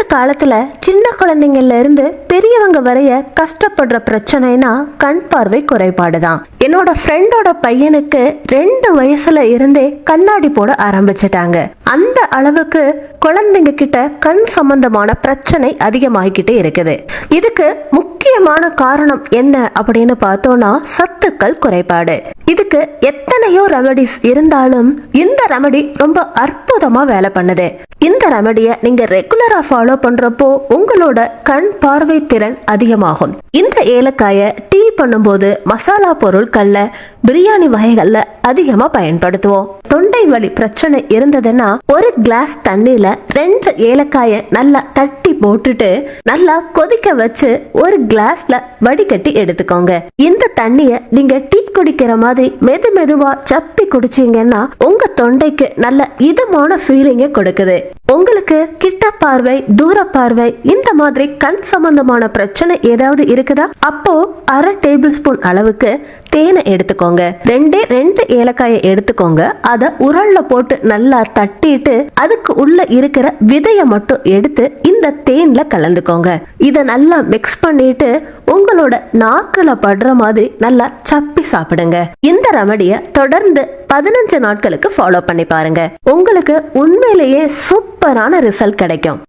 இந்த காலத்துல சின்ன குழந்தைங்கள்ல இருந்து பெரியவங்க வரைய கஷ்டப்படுற பிரச்சனைனா கண் பார்வை குறைபாடு தான் என்னோட ஃப்ரெண்டோட பையனுக்கு ரெண்டு வயசுல இருந்தே கண்ணாடி போட ஆரம்பிச்சிட்டாங்க. அந்த அளவுக்கு குழந்தைங்க கிட்ட கண் சம்பந்தமான பிரச்சனை அதிகமாகிக்கிட்டே இருக்குது. இதுக்கு முக்கியமான காரணம் என்ன அப்படின்னு பார்த்தோம்னா சத்துக்கள் குறைபாடு. இதுக்கு எத்தனையோ ரெமடிஸ் இருந்தாலும் இந்த ரெமடி ரொம்ப அற்புதமா வேலை பண்ணுது. இந்த ரெமடியை நீங்க ரெகுலரா ஃபாலோ பண்றப்போ உங்களோட கண் பார்வை திறன் அதிகமாகும். இந்த ஏலக்காயை டீ பண்ணும்போது மசாலா பொருட்கள்ல பிரியாணி வகைகள்ல அதிகமா பயன்படுத்துவோம். தொண்டை வலி பிரச்சனை இருந்ததுன்னா ஒரு கிளாஸ் தண்ணியில ரெண்டு ஏலக்காயை நல்லா தட்டி போட்டுட்டு நல்லா கொதிக்க வச்சு ஒரு கிளாஸ்ல வடிகட்டி எடுத்துக்கோங்க. இந்த தண்ணிய நீங்க டீ குடிக்கிற மாதிரி மெது மெதுவா சப்பி குடிச்சீங்கன்னா உங்க தொண்டைக்கு நல்ல இதமான ஃபீலிங்க கொடுக்குது. உங்களுக்கு கிட்ட பார்வை தூர பார்வை இந்த மாதிரி கண் சம்பந்தமான பிரச்சனை ஏதாவது இருக்குதா? அப்போ அரை டேபிள் ஸ்பூன் அளவுக்கு தேனை எடுத்துக்கோங்க. ரெண்டே ரெண்டு ஏலக்காயை எடுத்துக்கோங்க. அதை உரல்ல போட்டு நல்லா தட்டிட்டு அதுக்கு உள்ள இருக்கிற விதைய மட்டும் எடுத்து இந்த தேன்ல கலந்துக்கோங்க. இதை நல்லா மிக்ஸ் பண்ணிட்டு உங்களோட நாக்குல படுற மாதிரி நல்லா சப்பி சாப்பிடுங்க. இந்த ரெமடிய தொடர்ந்து பதினஞ்சு நாட்களுக்கு ஃபாலோ பண்ணி பாருங்க. உங்களுக்கு உண்மையிலேயே சூப்பரான ரிசல்ட் கிடைக்கும்.